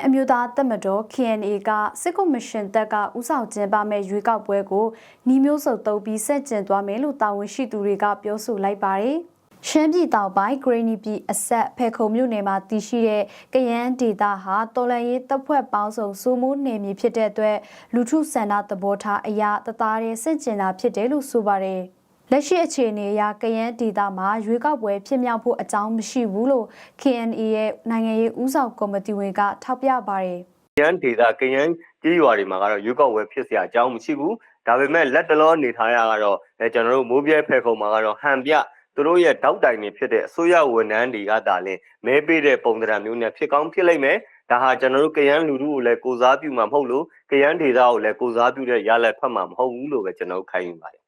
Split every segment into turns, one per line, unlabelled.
ရင်အမျိုးသားတပ်မတော် KNA ကစစ်ကောမရှင်တပ်ကဥဆောင်ကျင်းပမဲ့ရွေးကောက်ပွဲကိုနှီးမျိုးစုံတုံးပြီးဆက်ကျင်သွားမယ်လို့တာဝန်ရှိသူတွေကပြောဆိုလိုက်ပါတယ်။ရှမ်းပြည်တောင်ပိုင်းဂရနီပြည်အဆက်ဖေခုံမြို့နယ်မှာတည်ရှိတဲ့ကယန်းဒေတာဟာတော်လန်ရေးတပ်ဖွဲ့ပေါင်းစုံစိုးမိုးနယ်မြေဖြစ်တဲ့အတွက်လူထုဆန္ဒသဘောထားအရာတသားတဲ့ဆင့်ကျင်တာဖြစ်တယ်လို့ဆိုပါတယ်။ လက်ရှိအခြေအနေအရကယန်းဒေသမှာရွေးကောက်ပွဲဖြစ်မြောက်ဖို့အကြောင်းမရှိဘူးလို့ KNA ရဲ့နိုင်ငံရေးဦးဆောင်ကော်မတီဝင်ကထောက်ပြပါတယ်။
ကယန်းဒေသကယန်းကြေးရွာတွေမှာကတော့ရွေးကောက်ပွဲဖြစ်စရာအကြောင်းမရှိဘူး။ဒါပေမဲ့လက်တလောနေထိုင်ရကတော့ကျွန်တော်တို့မိုးပြဲဖဲခုံမှာကတော့ဟန်ပြသူတို့ရဲ့တောက်တိုင်တွေဖြစ်တဲ့အစိုးရဝန်ထမ်းတွေကဒါလည်းမဲပေးတဲ့ပုံသဏ္ဍာန်မျိုးနဲ့ဖြစ်ကောင်းဖြစ်လိမ့်မယ်။ဒါဟာကျွန်တော်တို့ကယန်းလူထုကိုလည်းကိုစားပြုမှာမဟုတ်လို့ကယန်းဒေသကိုလည်းကိုစားပြုတဲ့ရလက်ဖတ်မှာမဟုတ်ဘူးလို့ပဲကျွန်တော်ခံယူပါတယ်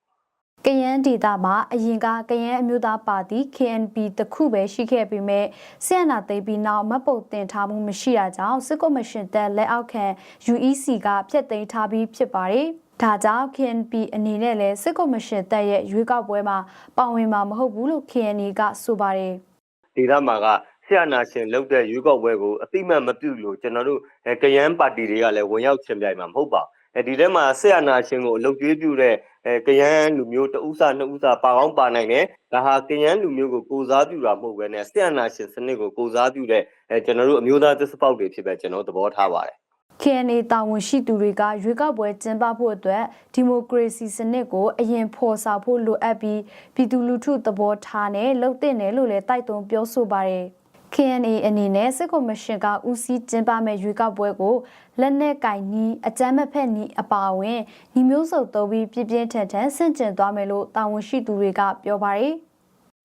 ကယန်းဒေတာမှာအရင်ကကယန်းအမျိုးသားပါတီ KNP တခုပဲရှိခဲ့ပေမဲ့ဆီယနာသိမ်းပြီးနောက်မပုတ်တင်ထားမှုမရှိတာကြောင့်စစ်ကောမရှင်တပ်လက်အောက်ခံ UEC ကဖျက်သိမ်းထားပြီးဖြစ်ပါတယ်။ဒါကြောင့် KNP အနေနဲ့လည်းစစ်ကောမရှင်တပ်ရဲ့ရွေးကောက်ပွဲမှာပါဝင်မှာမဟုတ်ဘူးလို့ KNA ကဆိုပါတယ်။
ဒေတာမှာကဆရာနာရှင်လုပ်တဲ့ရွေးကောက်ပွဲကိုအတိမတ်မပြုလို့ကျွန်တော်တို့အဲကယန်းပါတီတွေကလည်းဝင်ရောက်ချင်ပြိုင်မှာမဟုတ်ပါဘူးအဲဒီထဲမှာဆရာနာရှင်ကိုအလုပ်ကျွေးပြုတဲ့ အဲကယန်းလူမျိုးတဦးစာနှစ်ဦးစာပါကောင်းပါနိုင်တယ်ဒါဟာကယန်းလူမျိုးကိုကိုစားပြုတာမဟုတ်ဘဲနဲ့ဆရာနာရှင်စနစ်ကိုကိုစားပြုတဲ့အဲကျွန်တော်တို့အမျိုးသားသစ္စာပေါက်တွေဖြစ်ပဲကျွန်တော်သဘောထားပါတယ်
KNA တာဝန်ရှိသူတွေကရွေးကောက်ပွဲကျင်းပဖို့အတွက်ဒီမိုကရေစီစနစ်ကိုအရင်ဖော်ဆောင်ဖို့လိုအပ်ပြီးပြည်သူလူထုသဘောထားနဲ့လှုပ်တဲ့နယ်လို့လည်းတိုက်တွန်းပြောဆိုပါတယ်။ KNA အနေနဲ့စစ်ကောမရှင်ကဦးစီးကျင်းပမဲ့ရွေးကောက်ပွဲကိုလက်နက်ကင်နီးအကြမ်းမဖက်နီးအပါအဝင်ညီမျိုးစုံသုံးပြီးပြပြင်းထန်ထန်ဆန့်ကျင်သွားမယ်လို့တာဝန်ရှိသူတွေကပြောပါတယ်။